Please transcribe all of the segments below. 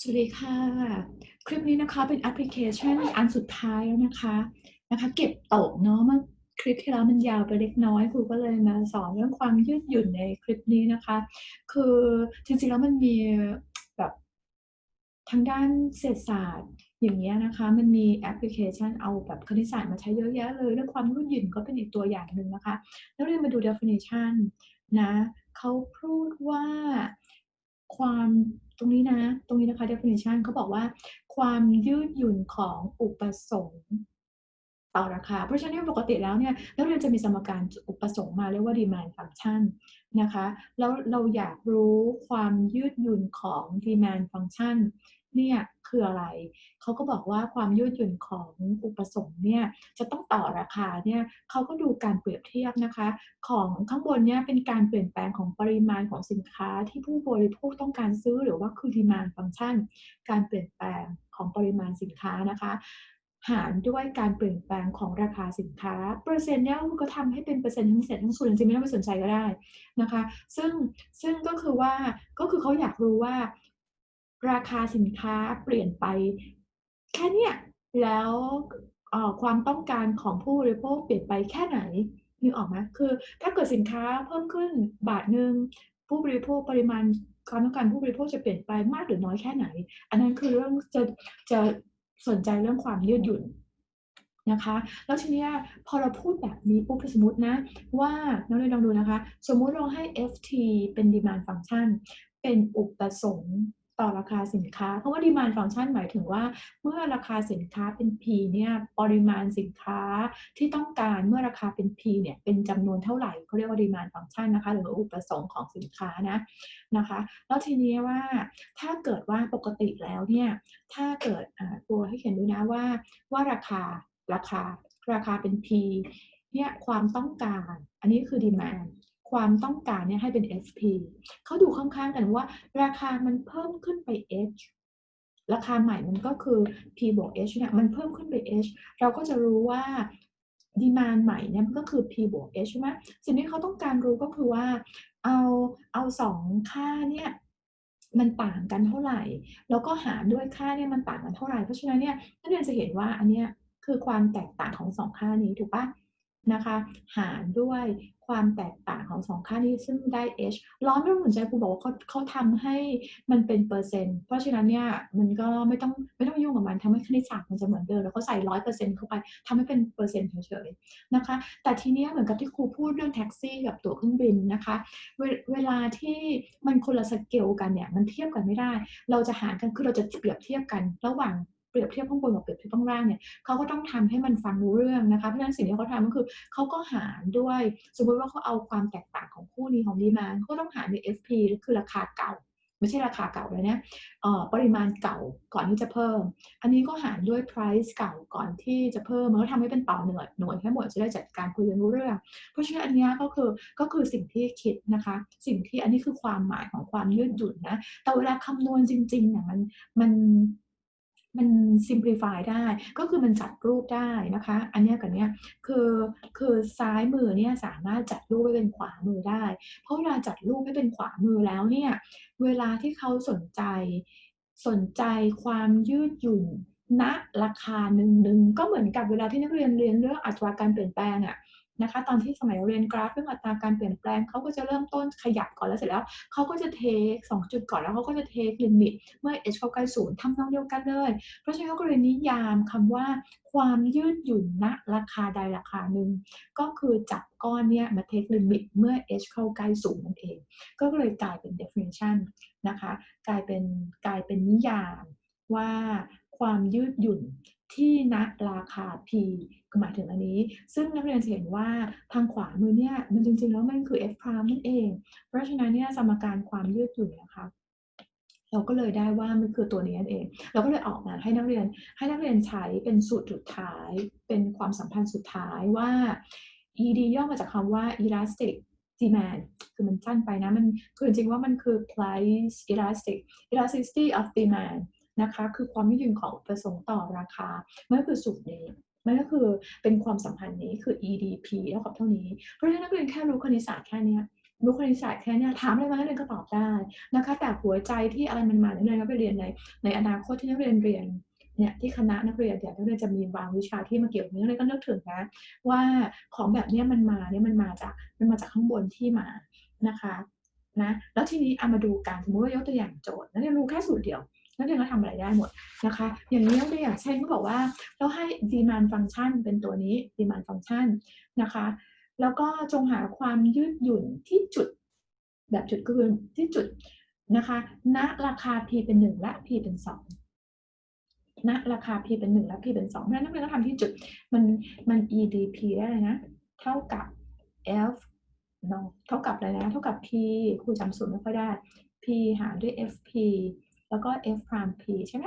สวัสดีค่ะ คลิปนี้นะคะเป็นแอปพลิเคชันอันสุดท้ายแล้วนะคะนะคะเก็บตกเนาะเมื่อคลิปที่แล้วมันยาวไปเล็กน้อยครูก็เลยมาสอนเรื่องความยืดหยุ่นในคลิปนี้นะคะ คือจริงๆแล้วมันมีแบบทางด้านเศรษฐศาสตร์อย่างเงี้ยนะคะ มันมีแอปพลิเคชันเอาแบบคณิตศาสตร์มาใช้เยอะแยะเลยเรื่องความยืดหยุ่นก็เป็นอีกตัวอย่างหนึ่งนะคะ แล้วเรียนมาดู definition นะเขาพูดว่าความ ตรงนี้นะ ตรงนี้นะคะ definition เขาบอกว่า ความยืดหยุ่นของอุปสงค์ต่อราคา เพราะฉะนั้นปกติแล้วเนี่ยแล้วเรียนจะมีสมการอุปสงค์มาเรียกว่า demand function นะคะ แล้วเราอยากรู้ความยืดหยุ่นของ demand function เนี่ยคืออะไร เขาก็บอกว่าความยืดหยุ่นของอุปสงค์เนี่ยจะต้องต่อราคาเนี่ยเขาก็ดูการเปรียบเทียบนะคะ ของข้างบนเนี่ยเป็นการเปลี่ยนแปลงของปริมาณของสินค้าที่ผู้บริโภคต้องการซื้อหรือว่าคือ demand function การเปลี่ยนแปลงของปริมาณสินค้านะคะหารด้วยการเปลี่ยนแปลงของราคาสินค้า เปอร์เซ็นต์เนี่ยก็ทำให้เป็นเปอร์เซ็นต์ทั้งเศษทั้งส่วนจริงๆไม่ต้องไปสนใจก็ได้นะคะ ซึ่งซึ่งก็คือว่าก็คือเขาอยากรู้ว่า ราคาสินค้าเปลี่ยนไป แค่เนี้ยแล้วความต้องการของผู้บริโภคเปลี่ยนไปแค่ไหนนึกออกไหมคือถ้าเกิดสินค้าเพิ่มขึ้นบาทหนึ่งผู้บริโภคปริมาณความต้องการผู้บริโภคจะเปลี่ยนไปมากหรือน้อยแค่ไหน อันนั้นคือเรื่องจะจะสนใจเรื่องความยืดหยุ่นนะคะ แล้วทีนี้พอเราพูดแบบนี้ปุ๊บสมมตินะ ว่าน้องเรยลองดูนะคะ สมมุติเราให้ ft เป็น demand function เป็นอุปสงค์ ต่อราคาสินค้า เพราะว่า demand function หมายถึงว่า เมื่อราคาสินค้าเป็น P เนี่ยปริมาณสินค้าที่ต้องการเมื่อราคาเป็น P เนี่ยเป็นจำนวนเท่าไหร่เขาเรียกว่า demand function นะคะหรืออุปสงค์ของสินค้านะนะคะแล้วทีนี้ว่าถ้าเกิดว่าปกติแล้วเนี่ยถ้าเกิดตัวให้เขียนดูนะว่าว่าราคาราคาราคาเป็น P เนี่ยความต้องการ อันนี้คือ demand ความต้องการเนี่ยให้เป็น SP เขาดูข้างๆกันว่า ราคามันเพิ่มขึ้นไป H ราคาใหม่มันก็คือ P บวก H เนี่ยมันเพิ่มขึ้นไป H เราก็จะรู้ว่าดีมานใหม่เนี่ยมันก็คือ P บวก H ใช่ไหมสิ่งที่เขาต้องการรู้ก็คือว่า เอาเอาสองค่าเนี่ยมันต่างกันเท่าไหร่ แล้วก็หารด้วยค่าเนี่ยมันต่างกันเท่าไหร่ เพราะฉะนั้นเนี่ยนักเรียนจะเห็นว่าอันเนี้ยคือความแตกต่างของสองค่านี้ถูกปะ นะคะ หารด้วยความแตกต่างของสองค่านี้ซึ่งได้ h ร้อนไม่ต้องสนใจครูบอกว่าเขาเขาทำให้มันเป็นเปอร์เซ็นต์เพราะฉะนั้นเนี่ยมันก็ไม่ต้องไม่ต้องยุ่งกับมันทำให้คณิตศาสตร์มันจะเหมือนเดิมแล้วเขาใส่ร้อยเปอร์เซ็นต์เข้าไปทำให้เป็นเปอร์เซ็นต์เฉยๆนะคะ แต่ทีนี้เหมือนกับที่ครูพูดเรื่องแท็กซี่กับตั๋วเครื่องบินนะคะ เวเวลาที่มันคนละสเกลกันเนี่ยมันเทียบกันไม่ได้ เราจะหารกันคือเราจะเปรียบเทียบกันระหว่าง เปรียบเทียบข้างบนกับเปรียบเทียบข้างล่างเนี่ยเขาก็ต้องทำให้มันฟังรู้เรื่องนะคะเพราะฉะนั้นสิ่งที่เขาทำก็คือเขาก็หารด้วย สมมติว่าเขาเอาความแตกต่างของคู่นี้ของดีมานก็ต้องหารด้วย FP คือราคาเก่า ไม่ใช่ราคาเก่าเลยเนี่ยปริมาณเก่าก่อนที่จะเพิ่ม อันนี้ก็หารด้วย price เก่าก่อนที่จะเพิ่มมันก็ทำให้เป็นต่อหน่วยหน่วยให้หมดจะได้จัดการคุยกันรู้เรื่อง เพราะฉะนั้นอันนี้ก็คือก็คือสิ่งที่คิดนะคะ สิ่งที่อันนี้คือความหมายของความยืดหยุ่นนะแต่เวลาคำนวณจริงๆเนี่ยมันมัน มัน simplify ได้ ก็คือมันจัดรูปได้นะคะ อันนี้กับเนี้ยคือคือซ้ายมือเนี่ยสามารถจัดรูปให้เป็นขวามือได้ เพราะเวลาจัดรูปให้เป็นขวามือแล้วเนี่ยเวลาที่เขาสนใจสนใจความยืดหยุ่นณราคาหนึ่งๆก็เหมือนกับเวลาที่นักเรียนเรียนเรื่องอัตราการเปลี่ยนแปลงอะ นะคะ ตอนที่สมัยเรียนกราฟเรื่องอัตราการเปลี่ยนแปลงเขาก็จะเริ่มต้นขยับก่อนแล้วเสร็จแล้วเขาก็จะเทคสองจุดก่อนแล้วเขาก็จะเทคลิมิตเมื่อ h เข้าใกล้ศูนย์ทำนองเดียวกันเลย เพราะฉะนั้นเขาก็เลยนิยามคำว่าความยืดหยุ่นณราคาใดราคาหนึ่งก็คือจับก้อนเนี้ยมาเทคลิมิตเมื่อ h เข้าใกล้ศูนย์นั่นเอง ก็เลยกลายเป็น definition นะคะ กลายเป็นกลายเป็นนิยามว่าความยืดหยุ่น ที่ณราคา P ก็หมายถึงอันนี้ ซึ่งนักเรียนจะเห็นว่าทางขวามือเนี่ยมันจริงๆ แล้วมันคือ f prime นั่นเอง เพราะฉะนั้นเนี่ยสมการความยืดหยุ่นนะคะเราก็เลยได้ว่ามันคือตัวนี้นั่นเอง เราก็เลยออกมาให้นักเรียนให้นักเรียนใช้เป็นสูตรสุดท้าย เป็นความสัมพันธ์สุดท้ายว่า ED ย่อมาจากคำว่า elastic demand คือมันสั้นไปนะ มันคือจริงๆว่ามันคือ price elastic elasticity of demand นะคะ คือความยืดหยุ่นของประสงค์ต่อราคามันก็คือสูตรนี้มันก็คือเป็นความสัมพันธ์นี้คือ EDP เท่ากับเท่านี้ เพราะฉะนั้นนักเรียนแค่รู้คณิตศาสตร์แค่นี้รู้คณิตศาสตร์แค่นี้ถามอะไรมานักเรียนก็ตอบได้นะคะ แต่หัวใจที่อะไรมันมานักเรียนก็ไปเรียนในในอนาคตที่นักเรียนเรียนเนี่ยที่คณะนักเรียนเนี่ยนักเรียนจะมีบางวิชาที่มาเกี่ยวกับนี้นักเรียก็นึกถึงนะว่าของแบบเนี้ยมันมาเนี่ยมันมาจากมันมาจากข้างบนที่มานะคะนะแล้วทีนี้เอามาดูกันสมมติว่ายกตัวอย่างโจทย์นักเรียนรู้แค่สูตรเดียว นักเรียนก็ทำอะไรได้หมดนะคะ อย่างนี้ยกตัวอย่างเช่นเขาบอกว่าเราให้ demand function เป็นตัวนี้ demand function นะคะ แล้วก็จงหาความยืดหยุ่นที่จุด แบบจุดก็คือที่จุดนะคะณราคา p เป็น 1 และ p เป็น 2ณราคา p เป็น 1 และ p เป็น 2 เพราะฉะนั้นนักเรียนก็ทำที่จุดมันมัน edp ได้เลยนะ เท่ากับ f เนาะเท่ากับอะไรนะ เท่ากับ p ครูจำสูตรไม่ค่อยได้ p หารด้วย fp แล้วก็ f prime p ใช่ไหม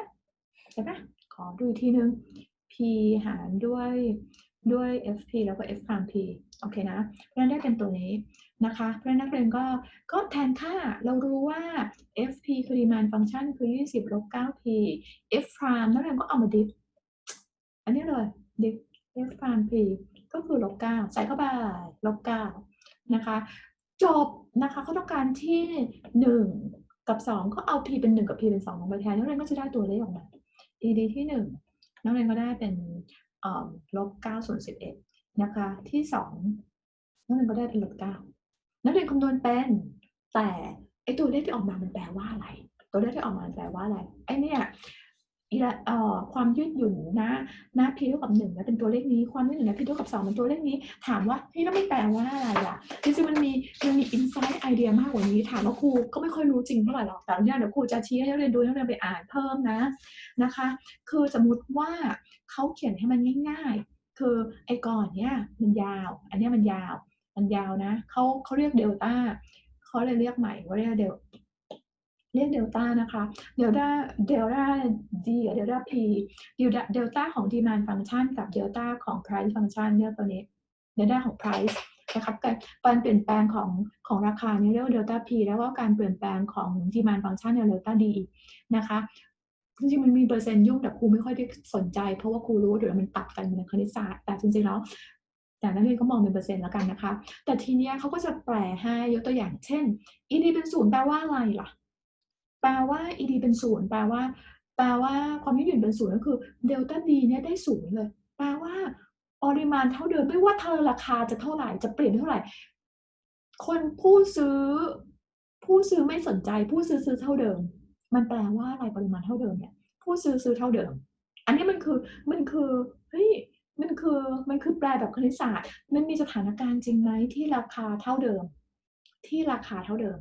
ใช่ไหมขอดูอีกทีนึง p หารด้วยด้วย fp แล้วก็ f prime p โอเคนะ เพราะนั้นได้เป็นตัวนี้นะคะ เพราะฉะนั้นนักเรียนก็ก็แทนค่าเรารู้ว่า fp คือ demand function คือ 20ลบ 9p f prime นักเรียนก็เอามาดิฟอันนี้เลยดิฟ f prime p ก็คือลบ 9 ใส่เข้าไปลบ 9 นะคะ จบนะคะเขาต้องการที่ 1 กับ 2 ก็เอา p เป็น 1 กับ p เป็น 2 ลงไปแทนนักเรียนก็จะได้ตัวเลขออกมา ed ที่ 1นักเรียนก็ได้เป็นลบ9ส่วน11 นะคะ ที่ 2นักเรียนก็ได้เป็นลบ9นักเรียนคำนวณเป็น แต่ไอตัวเลขที่ออกมามันแปลว่าอะไร ตัวเลขที่ออกมาแปลว่าอะไรไอเนี่ย ความยืดหยุ่นนะนะ p เท่ากับหนึ่งแล้วเป็นตัวเลขนี้ความยืดหยุ่นนะ p เท่ากับสองเป็นตัวเลขนี้ ถามว่าเฮ้ยแล้วมันแปลว่าอะไรอะจริงๆมันมีมันมีอินไซต์ไอเดียมากกว่านี้ถามว่าครูก็ไม่ค่อยรู้จริงเท่าไหร่หรอกแต่เนี่ยเดี๋ยวครูจะชี้ให้นักเรียนดูนักเรียนไปอ่านเพิ่มนะนะคะ คือสมมติว่าเขาเขียนให้มันง่าย ๆ คือไอ้ก่อนเนี่ยมันยาว อันเนี้ยมันยาว มันยาวนะเขาเขาเรียกเดลต้าเขาเลยเรียกใหม่ว่าเรียกเดล เรียกเดลต้านะคะ เดลต้า เดลต้า d กับเดลต้า p เดลต้าเดลต้าของ demand function กับเดลต้าของ price function เนี่ยตัวนี้เดลต้าของ price นะครับการเปลี่ยนแปลงของของราคาเนี่ยเรียกว่าเดลต้า p แล้วก็การเปลี่ยนแปลงของ demand function เนี่ยเดลต้า d นะคะจริงๆมันมีเปอร์เซ็นต์ยุ่งแต่ครูไม่ค่อยได้สนใจ เพราะว่าครูรู้ว่าเดี๋ยวมันตัดกันในคณิตศาสตร์แต่จริงๆแล้วแต่นักเรียนก็มองเป็นเปอร์เซ็นต์แล้วกันนะคะ แต่ทีเนี้ยเขาก็จะแปลให้ยกตัวอย่างเช่น ed เป็นศูนย์แปลว่าอะไรล่ะ แปลว่า ed เป็นศูนย์แปลว่า แปลว่าความยืดหยุ่นเป็นศูนย์ก็คือเดลต้า d เนี่ยได้ศูนย์เลย แปลว่าปริมาณเท่าเดิมไม่ว่าเธอราคาจะเท่าไหร่จะเปลี่ยนเท่าไหร่ คนผู้ซื้อ ผู้ซื้อไม่สนใจ ผู้ซื้อซื้อเท่าเดิม มันแปลว่าอะไรปริมาณเท่าเดิมเนี่ยผู้ซื้อซื้อเท่าเดิม อันนี้มันคือมันคือเฮ้ยมันคือมันคือแปลแบบคณิตศาสตร์ มันมีสถานการณ์จริงไหมที่ราคาเท่าเดิม ที่ราคาเท่าเดิม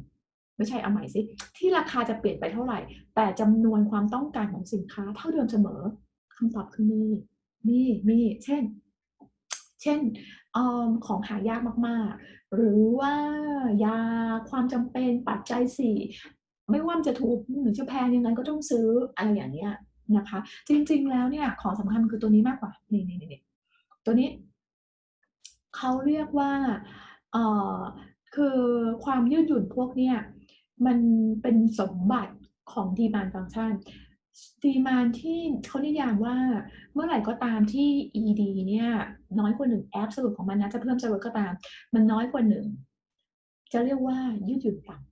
ไม่ใช่เอาใหม่สิที่ราคาจะเปลี่ยนไปเท่าไหร่ แต่จำนวนความต้องการของสินค้าเท่าเดิมเสมอคำตอบคือมีมีมีเช่น เช่นออของหายากมาก ๆ หรือว่ายาความจำเป็นปัจจัยสี่ไม่ว่าจะถูกหรือจะแพงยังไงก็ต้องซื้ออะไรอย่างเงี้ยนะคะ จริง ๆ แล้วเนี่ยของสำคัญคือตัวนี้มากกว่านี่นี่นี่ตัวนี้เขาเรียกว่าเอ่อคือความยืดหยุ่นพวกเนี้ย มันเป็นสมบัติของดีมานฟังก์ชันดีมานที่เขานิยามว่าเมื่อไหร่ก็ตามที่ ed เนี่ยน้อยกว่าหนึ่งแอปสรุปของมันนะจะเพิ่มจะลดก็ตาม มันน้อยกว่าหนึ่งจะเรียกว่ายืดหยุ่นต่ำ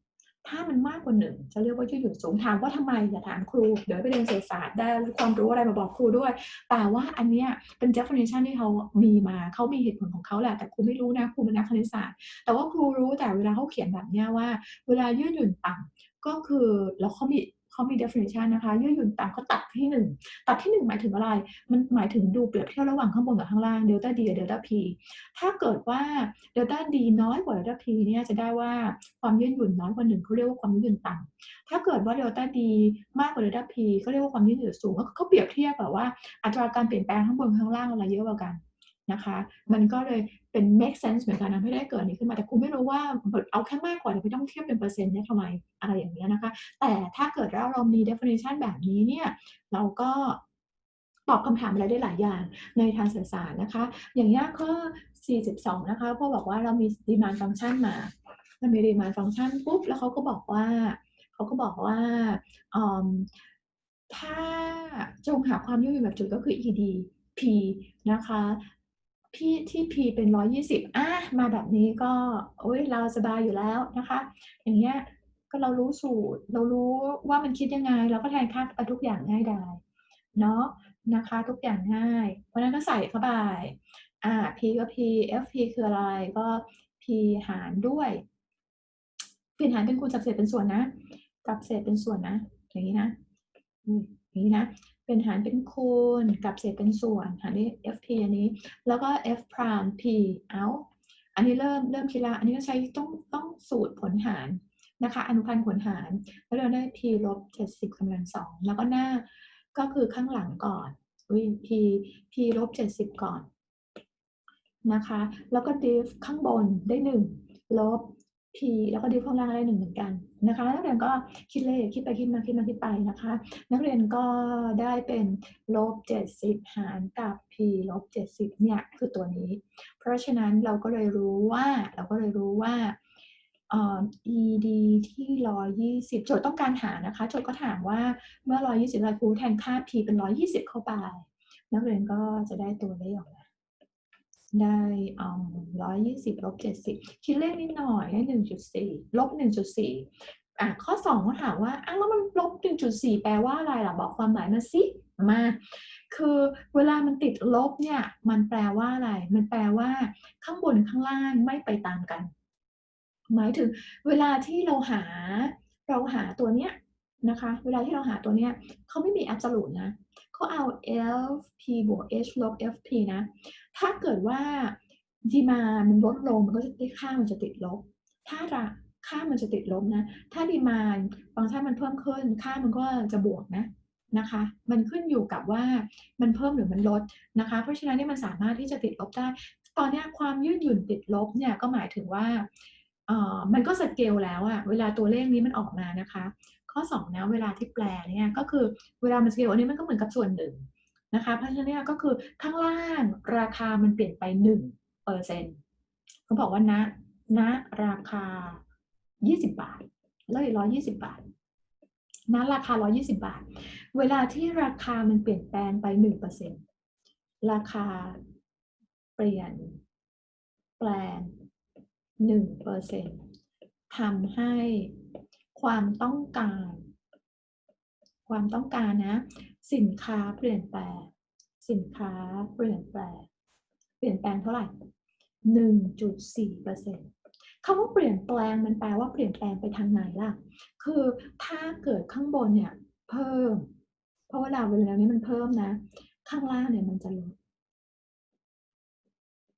ถ้ามันมากกว่าหนึ่งจะเรียกว่ายืดหยุ่นสูงถามว่าทำไมอย่าถามครู เดี๋ยวไปเรียนเศรษฐศาสตร์ได้ความรู้อะไรมาบอกครูด้วย แต่ว่าอันเนี้ยเป็น definition ที่เขามีมาเขามีเหตุผลของเขาแหละแต่ครูไม่รู้นะครูเป็นนักคณิตศาสตร์ แต่ว่าครูรู้แต่เวลาเขาเขียนแบบเนี้ยว่า เวลายืดหยุ่นต่ำก็คือแล้วเขามี เขามี definition นะคะยืดหยุ่นต่ำเขาตัดที่ 1 ตัดที่ 1 หมายถึงอะไร มันหมายถึงดูเปรียบเทียบระหว่างข้างบนกับข้างล่าง delta d กับ delta p ถ้าเกิดว่า delta d น้อยกว่า delta p เนี่ยจะได้ว่าความยืดหยุ่นน้อยกว่า1เขาเรียกว่าความยืดหยุ่นต่ำถ้าเกิดว่า delta d มากกว่า delta p เขาเรียกว่าความยืดหยุ่นสูงเขาเปรียบเทียบแบบว่าอัตราการเปลี่ยนแปลงข้างบนข้างล่างอะไรเยอะกว่ากัน นะคะ มันก็เลยเป็น make sense เหมือนกันนะไม่ได้เกิดนี้ขึ้นมาแต่ครูไม่รู้ว่าเอาแค่มากกว่าแต่ไม่ต้องเทียบเป็นเปอร์เซ็นต์เนี่ยทำไมอะไรอย่างเงี้ยนะคะ แต่ถ้าเกิดว่าเรามี definition แบบนี้เนี่ยเราก็ตอบคำถามอะไรได้หลายอย่างในทางสื่อสารนะคะ อย่างนี้ข้อ 42 นะคะพ่อบอกว่าเรามี demand function มาเรามี demand function ปุ๊บ แล้วเขาก็บอกว่า เขาก็บอกว่า ถ้าจงหาความยืดหยุ่นแบบจุดก็คือ ed p นะคะ พี่ที่ p เป็น 120อามาแบบนี้ก็โอ๊ยเราสบายอยู่แล้วนะคะ อย่างเงี้ยก็เรารู้สูตร เรารู้ว่ามันคิดยังไง เราก็แทนค่าทุกอย่างง่ายดายเนาะนะคะ ทุกอย่างง่าย เพราะฉะนั้นก็ใส่เข้าไปอ่า p ก็ p fp คืออะไรก็ p หารด้วยเปลี่ยนหารเป็นคูณจับเศษเป็นส่วนนะจับเศษเป็นส่วนนะ อย่างงี้นะอืมอย่างงี้นะ เป็นหารเป็นคูณกับเศษเป็นส่วนหารด้วย fp อันนี้ แล้วก็ f prime p out อันนี้เริ่มเริ่มคิดล้วอันนี้ก็ใช้ต้องต้องสูตรผลหารนะคะ อนุพันธ์ผลหาร แล้วเราได้ p ลบ70กำลังสองแล้วก็หน้าก็คือข้างหลังก่อนอุ๊ย p p ลบ70 ก่อนนะคะ แล้วก็ diff ข้างบนได้ 1 ลบ p แล้วก็ diff ข้างล่างได้ 1 เหมือนกัน นะคะ นักเรียนก็คิดเลขคิดไปคิดมาคิดมาคิดไปนะคะ นักเรียนก็ได้เป็นลบ70 หารกับ p ลบ70เนี่ยคือตัวนี้ เพราะฉะนั้นเราก็เลยรู้ว่าเราก็เลยรู้ว่าเอ่อ ed ที่ 120 โจทย์ต้องการหานะคะ โจทย์ก็ถามว่าเมื่อ 120เราครูแทนค่า p เป็น 120 เข้าไป นักเรียนก็จะได้ตัวเลขออกมา ได้เอ่อ120ลบ70คิดเลขนิดหน่อยได้1.4ลบ1.4อ่าข้อ2เขาถามว่าอ้าวแล้วมันลบ1.4แปลว่าอะไรล่ะบอกความหมายมาสิมาคือเวลามันติดลบเนี่ย มันแปลว่าอะไร มันแปลว่าข้างบนข้างล่างไม่ไปตามกัน หมายถึง เวลาที่เราหา เราหาตัวเนี้ยนะคะ เวลาที่เราหาตัวเนี้ยเขาไม่มี absolute นะ เขาเอา fp บวก h ลบ fp นะ ถ้าเกิดว่า demand มันลดลงมันก็จะได้ค่ามันจะติดลบ ถ้าราค่ามันจะติดลบนะ ถ้า demand ฟังก์ชันมันเพิ่มขึ้น ค่ามันก็จะบวกนะนะคะ มันขึ้นอยู่กับว่ามันเพิ่มหรือมันลดนะคะ เพราะฉะนั้นนี่มันสามารถที่จะติดลบได้ ตอนนี้ความยืดหยุ่นติดลบเนี่ยก็หมายถึงว่าเอ่อมันก็สเกลแล้วอะเวลาตัวเลขนี้มันออกมานะคะ ข้อ2นะเวลาที่แปลเนี่ยก็คือเวลามันสเกลอันนี้มันก็เหมือนกับส่วนหนึ่งนะคะเพราะฉะนั้นเนี่ยก็คือข้างล่างราคามันเปลี่ยนไป1%เซ็นต์เขาบอกว่าณณราคา 20 บาทเลย120บาทณราคา 120 บาท เวลาที่ราคามันเปลี่ยนแปลงไป 1%ราคาเปลี่ยนแปลง1%ทำให้ ความต้องการ ความต้องการนะ สินค้าเปลี่ยนแปลง สินค้าเปลี่ยนแปลง เปลี่ยนแปลงเท่าไหร1.4%คำว่าเปลี่ยนแปลงมันแปลว่าเปลี่ยนแปลงไปทางไหนล่ะ คือถ้าเกิดข้างบนเนี่ยเพิ่ม เพราะวลาเวลานี้มันเพิ่มนะ ข้างล่างเนี่ยมันจะลด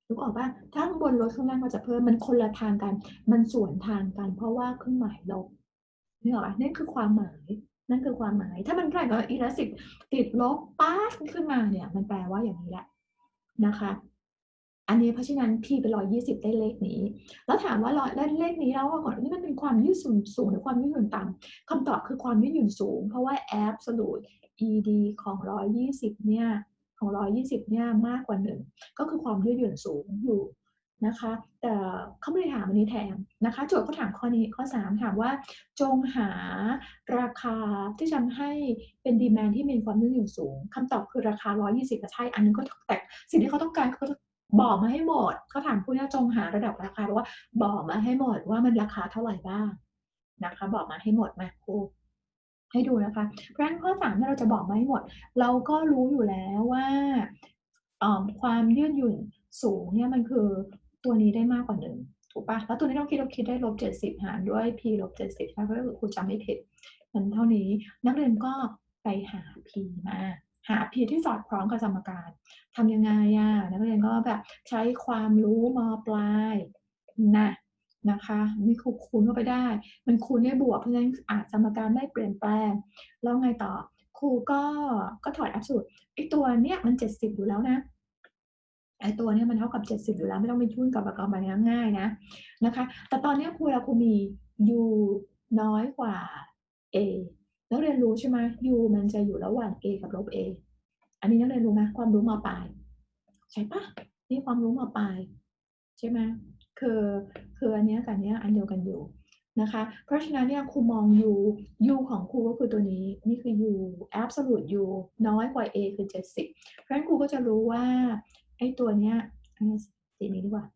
นึกออกเปล่าถ้าข้างบนลดข้างล่างก็จะเพิ่ม มันคนละทางกัน มันสวนทางกัน เพราะว่าเครื่องหมายลบ นึกออกเปล่านั่นคือความหมาย นั่นคือความหมาย ถ้ามันแข่งกับ elastic ติดลบป๊าขึ้นมาเนี่ย มันแปลว่าอย่างนี้แหละนะคะ อันนี้เพราะฉะนั้น p เป็น120ได้เลขนี้ แล้วถามว่าร้อยได้เลขนี้แล้วว่าก่อนนี่มันเป็นความยืดหยุ่นสูงหรือความยืดหยุ่นต่ำคำตอบคือความยืดหยุ่นสูง เพราะว่า absolute ed ของ120เนี่ยของ 120 เนี่ย มากกว่า 1 ก็คือความยืดหยุ่นสูงอยู่ นะคะ แต่เขาไม่ได้ถามอันนี้แทนนะคะ โจทย์เขาถามข้อนี้ข้อ 3 ถามว่าจงหาราคาที่ทำให้เป็น demand ที่มีความยืดหยุ่นสูงคำตอบคือราคา 120อะใช่ อันนึงก็แต่สิ่งที่เขาต้องการเขาบอกมาให้หมดเขาถามคุณว่าจงหาระดับราคาว่าบอกมาให้หมดว่ามันราคาเท่าไหร่บ้างนะคะ บอกมาให้หมดมาครูให้ดูนะคะ เพราะฉะนั้นข้อ3เนี่ยเราจะบอกมาให้หมด เราก็รู้อยู่แล้วว่าความยืดหยุ่นสูงเนี่ยมันคือ ตัวนี้ได้มากกว่า1ถูกปล่าแล้วตัวนี้ต้องคิดเราคิดได้ลบ70หารด้วย p ลบ70ถ้าเกิดครูจำไม่ผิดมันเท่านี้นักเรียนก็ไปหา p มาหา p ที่สอดคล้องกับสมการทำยังไงอะนักเรียนก็แบบใช้ความรู้ม.ปลายนะนะคะนี่คูคูณเข้าไปได้ มันคูณได้บวกเพราะฉะนั้นอ่าสมการไม่เปลี่ยนแปลง แล้วไงต่อครูก็ก็ถอด absolute ไอตัวเนี้ยมัน 70 อยู่แล้วนะ ไอ้ตัวนี้มันเท่ากับ 70 อยู่แล้วไม่ต้องไปยุ่งกับกำมันง่ายๆนะนะคะ แต่ตอนนี้ครูเวลาครูมี u น้อยกว่า a นักเรียนรู้ใช่ไหม u มันจะอยู่ระหว่าง a กับลบ a อันนี้นักเรียนรู้ไหมความรู้มา.ปลาย ใช่ปล่านี่ความรู้มา.ปลาย ใช่ไหมคือคืออันเนี้ยกับอันเนี้ยอันเดียวกันอยู่นะคะ เพราะฉะนั้นเนี่ยครูมอง u u ของครูก็คือตัวนี้ นี่คือ u absolute u น้อยกว่า a คือ 70 เพราะฉะนั้นครูก็จะรู้ว่า ไอ้ตัวเนี้ยอันนี้สีนี้ดีกว่า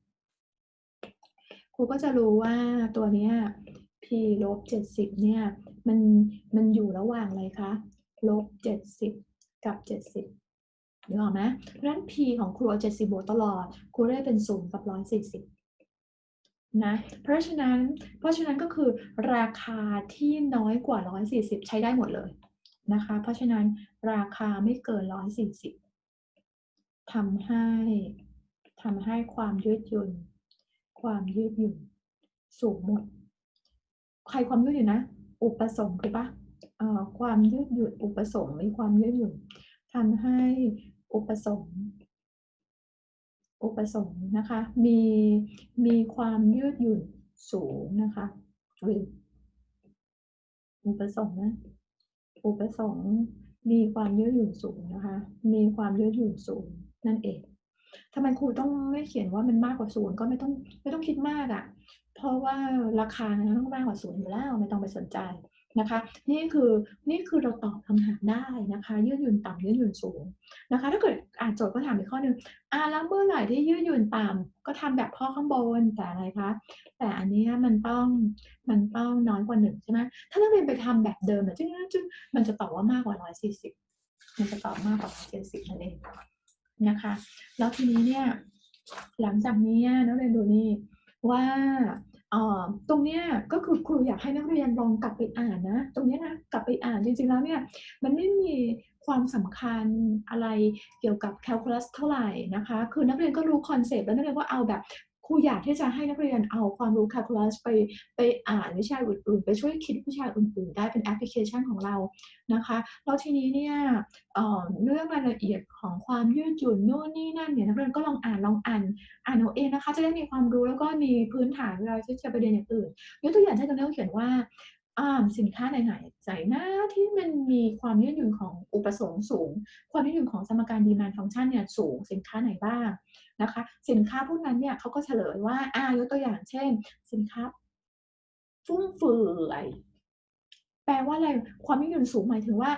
ครูก็จะรู้ว่าตัวเนี้ย p ลบเจ็ดสิบเนี่ย มันมันอยู่ระหว่างอะไรคะลบเจ็ดสิบกับเจ็ดสิบนึกออกไหมเพราะฉะนั้น p ของครูเจ็ดสิบบวกตลอด ครูได้เป็นศูนย์กับร้อยสี่สิบนะ เพราะฉะนั้น เพราะฉะนั้นก็คือราคาที่น้อยกว่าร้อยสี่สิบใช้ได้หมดเลยนะคะ เพราะฉะนั้นราคาไม่เกินร้อยสี่สิบ ทำให้ทำให้ความยืดหยุ่น ความยืดหยุ่นสูงหมด ใครความยืดหยุ่นนะ อุปสงค์ถูกปะความยืดหยุ่นอุปสงค์มีความยืดหยุ่นทำให้อุปสงค์อุปสงค์นะคะมีมีความยืดหยุ่นสูงนะคะออุปสงค์นะอุปสงค์มีความยืดหยุ่นสูงนะคะ มีความยืดหยุ่นสูง นั่นเองทำไมครูต้องไม่เขียนว่ามันมากกว่าศูนย์ก็ไม่ต้องไม่ต้องคิดมากอะ่ะ เพราะว่าราคานะต้องมากกว่าศูนย์อยู่แล้วไม่ต้องไปสนใจนะคะ นี่คือนี่คือเราตอบคำถามได้นะคะ ยืดหยุ่นต่ำยืดหยุ่นสูงนะคะ ถ้าเกิดอ่านโจทย์ก็ถามอีกข้อหนึ่งอ่าแล้วเมื่อไหร่ที่ยืดหยุ่นต่ำก็ทำแบบข้อข้างบนแต่อะไรคะแต่อันนี้มันต้องมันต้องน้อยกว่าหนึ่งใช่ไหมถ้านักเรียนไปทำแบบเดิมเนี่ยจึ๊งจึ๊งมันจะตอบว่ามากกว่าร้อยสี่สิบมันจะตอบมากกว่าร้อยเจ็ดสิบนั่นเอง นะคะ แล้วทีนี้เนี่ยหลังจากนี้นักเรียนดูนี่ว่าตรงเนี้ยก็คือครูอยากให้นักเรียนลองกลับไปอ่านนะตรงเนี้ยนะกลับไปอ่านจริงๆแล้วเนี่ยมันไม่มีความสำคัญอะไรเกี่ยวกับแคลคูลัสเท่าไหร่นะคะ คือนักเรียนก็รู้คอนเซปต์แล้วนักเรียนก็เอาแบบ ครูอยากที่จะให้นักเรียนเอาความรู้แคลคูลัสไปไปอ่านวิชาอื่นๆ ไปช่วยคิดวิชาอื่นๆ ได้เป็นแอปพลิเคชันของเรานะคะแล้วทีนี้เนี่ยเอ่อเรื่องรายละเอียดของความยืดหยุ่นโน่นนี่นั่นเนี่ยนักเรียนก็ลองอ่านลองอ่านอ่านเอาเองนะคะ จะได้มีความรู้แล้วก็มีพื้นฐานเวลาที่จะไปเรียนอย่างอื่นยกตัวอย่างเช่นตรงนี้เขาเขียนว่า สินค้าไหนๆใจหน้าที่มันมีความยืดหยุ่นของอุปสงค์สูง ความยืดหยุ่นของสมการดีมานฟังก์ชันเนี่ยสูงสินค้าไหนบ้างนะคะ สินค้าพวกนั้นเนี่ยเขาก็เฉลยว่าอ่ายกตัวอย่างเช่น สินค้าฟุ่มเฟือยแปลว่าอะไรความยืดหยุ่นสูงหมายถึงว่า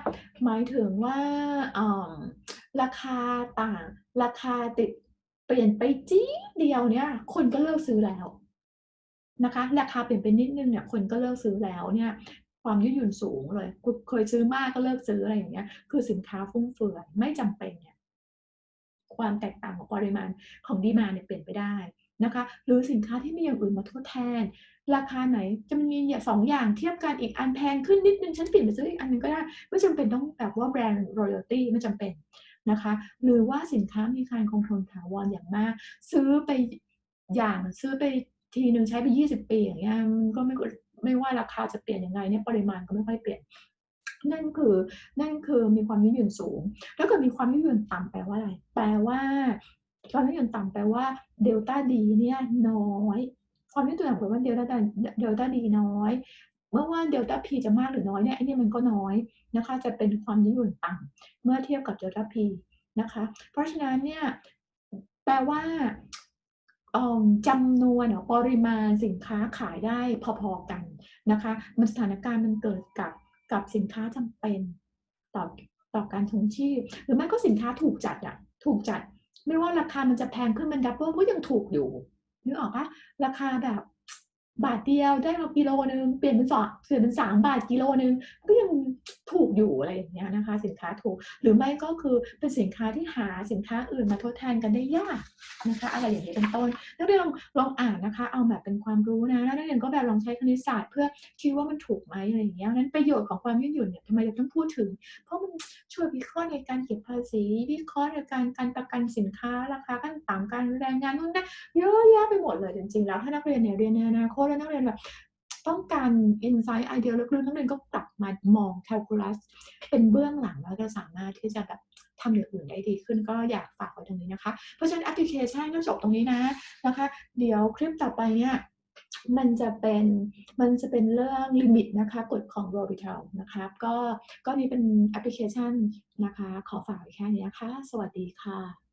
หมายถึงว่าราคาต่าง ราคาติดเปลี่ยนไปจี้เดียวเนี่ย คนก็เลิกซื้อแล้ว นะคะ ราคาเปลี่ยนไปนิดนึงเนี่ยคนก็เลิกซื้อแล้วเนี่ยความยืดหยุ่นสูงเลยเคยซื้อมากก็เลิกซื้ออะไรอย่างเงี้ย คือสินค้าฟุ่มเฟือยไม่จำเป็นเนี่ยความแตกต่างของปริมาณของดีมาเนี่ยเปลี่ยนไปได้นะคะ หรือสินค้าที่มีอย่างอื่นมาทดแทน ราคาไหนจะมีอย่างสองอย่างเทียบกันอีกอันแพงขึ้นนิดนึงฉันเปลี่ยนไปซื้ออีกอันนึงก็ได้ ไม่จำเป็นต้องแบบว่าแบรนด์ royalty ไม่จำเป็นนะคะ หรือว่าสินค้ามีการคงทนถาวรอย่างมาก ซื้อไปอย่างซื้อไป ทีหนึ่งใช้ไปยี่สิบปีอย่างเงี้ยมันก็ไม่ไม่ว่าราคาจะเปลี่ยนยังไงเนี่ยปริมาณก็ไม่ค่อยเปลี่ยน นั่นคือนั่นคือมีความยืดหยุ่นสูง แล้วเกิดมีความยืดหยุ่นต่ำแปลว่าอะไร แปลว่าความยืดหยุ่นต่ำแปลว่าเดลต้าดีเนี่ยน้อยความยืดหยุ่นต่ำแปลว่าเดลต้าเดลต้าดีน้อย เมื่อว่าเดลต้าพีจะมากหรือน้อยเนี่ยไอ้นี่มันก็น้อยนะคะ จะเป็นความยืดหยุ่นต่ำเมื่อเทียบกับเดลต้าพีนะคะ เพราะฉะนั้นเนี่ยแปลว่า จำนวนปริมาณสินค้าขายได้พอๆกันนะคะมันสถานการณ์มันเกิดกับกับสินค้าจำเป็นต่อต่อการทงชีพ หรือไม่ก็สินค้าถูกจัดอะถูกจัด ไม่ว่าราคามันจะแพงขึ้นมันดับเบิลก็ยังถูกอยู่นึกออกปะราคาแบบ บาทเดียวได้มากิโลนึงเปลี่ยนเป็นสองเปลี่ยนเป็นสามบาทกิโลนึงก็ยังถูกอยู่อะไรอย่างเงี้ยนะคะ สินค้าถูก หรือไม่ก็คือเป็นสินค้าที่หาสินค้าอื่นมาทดแทนกันได้ยากนะคะ อะไรอย่างนี้เป็นต้น นักเรียนลองลองอ่านนะคะ เอาแบบเป็นความรู้นะแล้วนักเรียนก็แบบลองใช้คณิตศาสตร์เพื่อคิดว่ามันถูกไหมอะไรอย่างเงี้ยนั้นประโยชน์ของความยืดหยุ่นเนี่ยทำไมเราต้องพูดถึง เพราะมันช่วยวิเคราะห์ในการเก็บภาษีวิเคราะห์ในการการประกันสินค้าราคาขั้นต่ำการแรงงานนู่นนั่นเยอะแยะไปหมดเลยจริงๆแล้วถ้านักเรียนเนี่ยเรียนในอนาคตแล้วนักเรียนแบบต้องการอินไซต์ไอเดียลึกๆนักเรียนก็กลับมามองแคลคูลัสเป็นเบื้องหลังแล้วจะสามารถที่จะแบบทำอย่างอื่นได้ดีขึ้นก็อยากฝากไว้ตรงนี้นะคะ เพราะฉะนั้นแอปพลิเคชันก็จบตรงนี้นะนะคะ เดี๋ยวคลิปต่อไปเนี่ยมันจะเป็นมันจะเป็นเรื่องลิมิตนะคะกฎของ r o b i t a l นะคะก็ก็นี้เป็นแอปพลิเคชันนะคะ ขอฝากไว้แค่นี้นะคะ สวัสดีค่ะ